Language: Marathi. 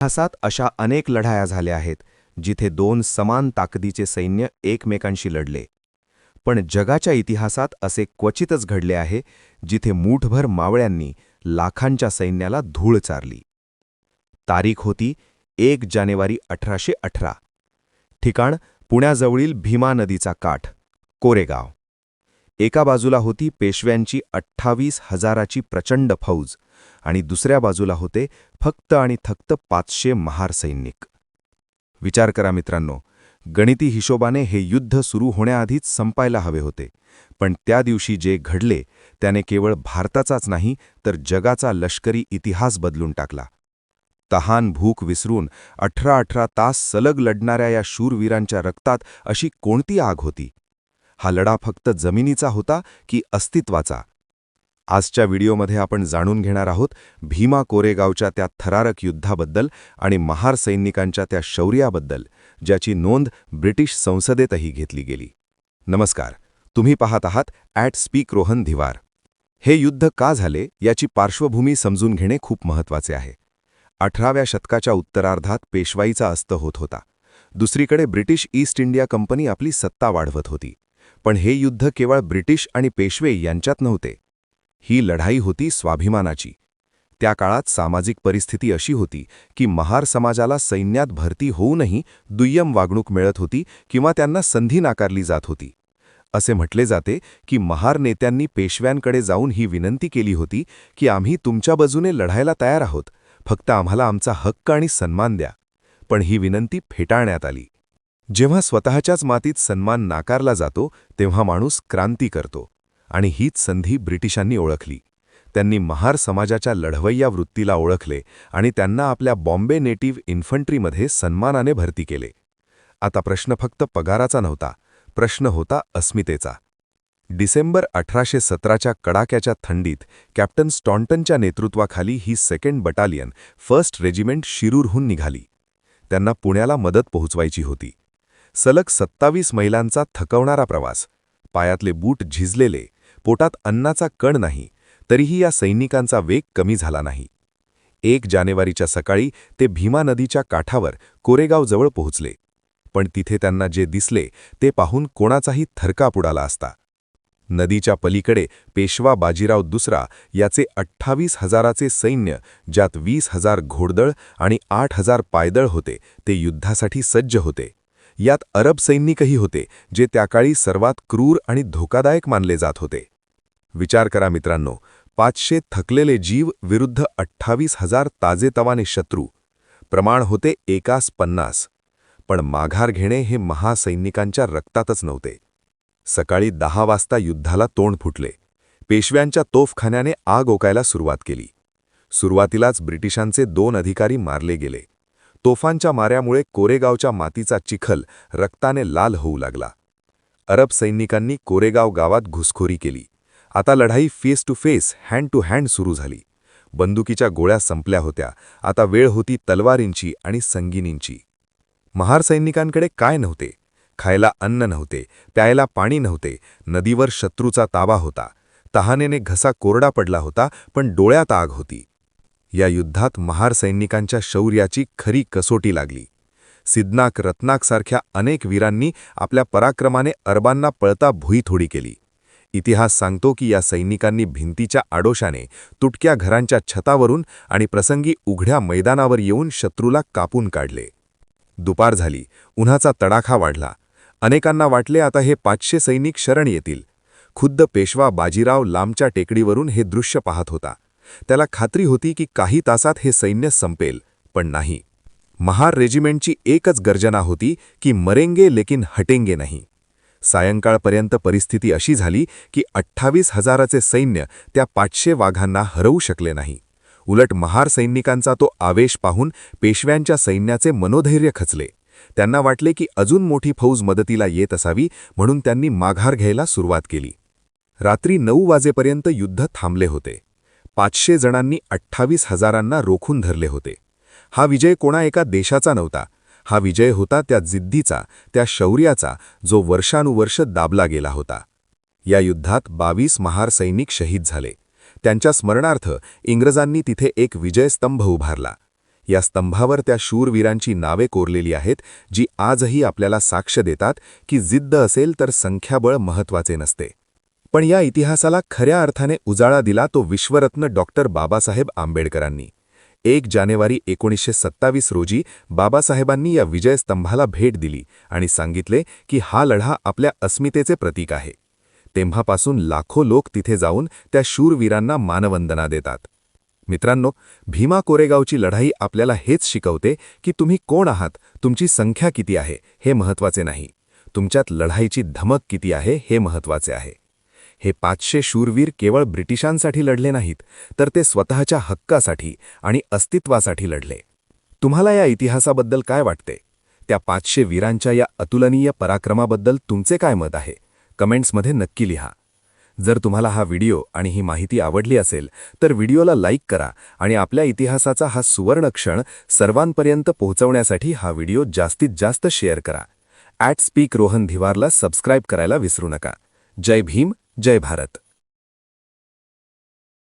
इतिहासात अशा अनेक लढाया झाल्या आहेत जिथे दोन समान ताकदीचे सैन्य एकमेकांशी लढले. पण जगाच्या इतिहासात असे क्वचितच घडले आहे जिथे मूठभर मावळ्यांनी लाखांच्या सैन्याला धूळ चारली. तारीख होती एक जानेवारी अठराशे अठरा. ठिकाण पुण्याजवळील भीमा नदीचा काठ कोरेगाव. एका बाजूला होती पेशव्यांची अठ्ठावीस हजाराची प्रचंड फौज आणि दुसऱ्या बाजूला होते फक्त आणि थक्त पाचशे महार सैनिक. विचार करा मित्रांनो गणिती हिशोबाने हे युद्ध सुरू होण्याआधीच संपायला हवे होते पण त्या दिवशी जे घडले त्याने केवळ भारताचाच नाही तर जगाचा लष्करी इतिहास बदलून टाकला. तहान भूक विसरून अठरा अठरा तास सलग लढणाऱ्या या शूरवीरांच्या रक्तात अशी कोणती आग होती? हा लढा फक्त जमिनीचा होता की अस्तित्वाचा? आजच्या व्हिडिओमध्ये आपण जाणून घेणार आहोत भीमा कोरेगावच्या त्या थरारक युद्धाबद्दल आणि महार सैनिकांच्या त्या शौर्याबद्दल ज्याची नोंद ब्रिटिश संसदेतही घेतली गेली. नमस्कार तुम्ही पाहत आहात ॲट स्पीक रोहन धिवार. हे युद्ध का झाले याची पार्श्वभूमी समजून घेणे खूप महत्त्वाचे आहे. अठराव्या शतकाच्या उत्तरार्धात पेशवाईचा अस्त होत होता. दुसरीकडे ब्रिटिश ईस्ट इंडिया कंपनी आपली सत्ता वाढवत होती. पण हे युद्ध केवळ ब्रिटिश आणि पेशवे यांच्यात नव्हते. ही लढाई होती स्वाभिमानाची. त्या काळात सामाजिक परिस्थिती अशी होती की महार समाजाला सैन्यात भरती होऊनही दुय्यम वागणूक मिळत होती किंवा त्यांना संधी नाकारली जात होती. असे म्हटले जाते की महार नेत्यांनी पेशव्यांकडे जाऊन ही विनंती केली होती की आम्ही तुमच्या बाजूने लढायला तयार आहोत फक्त आम्हाला आमचा हक्क आणि सन्मान द्या. पण ही विनंती फेटाळण्यात आली. जेव्हा स्वतःच्याच मातीत सन्मान नाकारला जातो तेव्हा माणूस क्रांती करतो. आणि हीच संधी ब्रिटिशांनी ओळखली. त्यांनी महार समाजाच्या लढवय्या वृत्तीला ओळखले आणि त्यांना आपल्या बॉम्बे नेटिव्ह इन्फंट्रीमध्ये सन्मानाने भरती केले. आता प्रश्न फक्त पगाराचा नव्हता प्रश्न होता अस्मितेचा. डिसेंबर अठराशे सतराच्या कडाक्याच्या थंडीत कॅप्टन स्टॉन्टनच्या नेतृत्वाखाली ही सेकंड बटालियन फर्स्ट रेजिमेंट शिरूरहून निघाली. त्यांना पुण्याला मदत पोहोचवायची होती. सलग सत्तावीस मैलांचा थकवणारा प्रवास. पायातले बूट झिजलेले पोटात अन्नाचा कण नाही तरीही या सैनिकांचा वेग कमी झाला नाही. एक जानेवारीच्या सकाळी ते भीमा नदीच्या काठावर कोरेगावजवळ पोहोचले. पण तिथे त्यांना जे दिसले ते पाहून कोणाचाही थरकाप उडाला असता. नदीच्या पलीकडे पेशवा बाजीराव दुसरा याचे अठ्ठावीस हजाराचे सैन्य ज्यात वीस हजार घोडदळ आणि आठ हजार पायदळ होते ते युद्धासाठी सज्ज होते. यात अरब सैनिकही होते जे त्याकाळी सर्वात क्रूर आणि धोकादायक मानले जात होते. विचार करा मित्रांनो पाचशे थकलेले जीव विरुद्ध अठ्ठावीस हजार ताजेतवाने शत्रू. प्रमाण होते एकास पन्नास. पण माघार घेणे हे महासैनिकांच्या रक्तातच नव्हते. सकाळी दहा वाजता युद्धाला तोंड फुटले. पेशव्यांच्या तोफखान्याने आग ओकायला सुरुवात केली. सुरुवातीलाच ब्रिटिशांचे दोन अधिकारी मारले गेले. तोफांच्या माऱ्यामुळे कोरेगावच्या मातीचा चिखल रक्ताने लाल होऊ लागला. अरब सैनिकांनी कोरेगाव गावात घुसखोरी केली. आता लढाई face to face hand to hand सुरू झाली. बंदुकीच्या गोळ्या संपल्या होत्या. आता वेळ होती तलवारींची आणि संगिनींची. महार सैनिकांकडे काय नव्हते? खायला अन्न नव्हते. प्यायला पाणी नव्हते. नदीवर शत्रूचा ताबा होता. तहानेने घसा कोरडा पडला होता पण डोळ्यात आग होती. या युद्धात महार सैनिकांच्या शौर्याची खरी कसोटी लागली. सिद्नाक रत्नाकसारख्या अनेक वीरांनी आपल्या पराक्रमाने अरबांना पळता भुई थोडी केली. इतिहास सांगतो की या सैनिकांनी भिंतीच्या आडोशाने तुटक्या घरांच्या छतावरून आणि प्रसंगी उघड्या मैदानावर येऊन शत्रूला कापून काढले. दुपार झाली उन्हाचा तडाखा वाढला. अनेकांना वाटले आता हे पाचशे सैनिक शरण येतील. खुद्द पेशवा बाजीराव लांबच्या टेकडीवरून हे दृश्य पाहत होता. त्याला खात्री होती की काही तासात हे सैन्य संपेल पण नाही. महार रेजिमेंटची एकच गर्जना होती की मरेंगे लेकिन हटेंगे नाही. सायंकाळपर्यंत परिस्थिती अशी झाली की अठ्ठावीस हजाराचे सैन्य त्या पाचशे वाघांना हरवू शकले नाही. उलट महार सैनिकांचा तो आवेश पाहून पेशव्यांच्या सैन्याचे मनोधैर्य खचले. त्यांना वाटले की अजून मोठी फौज मदतीला येत असावी म्हणून त्यांनी माघार घ्यायला सुरुवात केली. रात्री नऊ वाजेपर्यंत युद्ध थांबले होते. पाचशे जणांनी अठ्ठावीस हजारांना रोखून धरले होते. हा विजय कोणा एका देशाचा नव्हता. हा विजय होता त्या जिद्दीचा त्या शौर्याचा जो वर्षानुवर्ष दाबला गेला होता. या युद्धात बावीस महार सैनिक शहीद झाले. त्यांच्या स्मरणार्थ इंग्रजांनी तिथे एक विजयस्तंभ उभारला. या स्तंभावर त्या शूरवीरांची नावे कोरलेली आहेत जी आजही आपल्याला साक्ष देतात की जिद्द असेल तर संख्याबळ महत्त्वाचे नसते. पण या इतिहासाला खऱ्या अर्थाने उजाळा दिला तो विश्वरत्न डॉक्टर बाबासाहेब आंबेडकरांनी. एक जानेवारी एकोणीसशे सत्तावीस रोजी बाबासाहेबांनी या विजयस्तंभाला भेट दिली आणि सांगितले की हा लढा आपल्या अस्मितेचे प्रतीक आहे. तेव्हापासून लाखो लोक तिथे जाऊन त्या शूरवीरांना मानवंदना देतात. मित्रांनो भीमा कोरेगावची लढाई आपल्याला हेच शिकवते की तुम्ही कोण आहात तुमची संख्या किती आहे हे महत्त्वाचे नाही. तुमच्यात लढाईची धमक किती आहे हे महत्त्वाचे आहे. हे पाचशे शूरवीर केवळ ब्रिटिशांसाठी लढले नाहीत तर ते स्वतःच्या हक्कासाठी आणि अस्तित्वासाठी लढले. तुम्हाला या इतिहासाबद्दल काय वाटते? त्या पाचशे वीरांच्या या अतुलनीय पराक्रमाबद्दल तुमचे काय मत आहे? कमेंट्समध्ये नक्की लिहा. जर तुम्हाला हा व्हिडिओ आणि ही माहिती आवडली असेल तर व्हिडिओला लाईक करा आणि आपल्या इतिहासाचा हा सुवर्ण क्षण सर्वांपर्यंत पोहोचवण्यासाठी हा व्हिडिओ जास्तीत जास्त शेअर करा. ॲट स्पीक रोहन धिवारला सबस्क्राईब करायला विसरू नका. जय भीम जय भारत.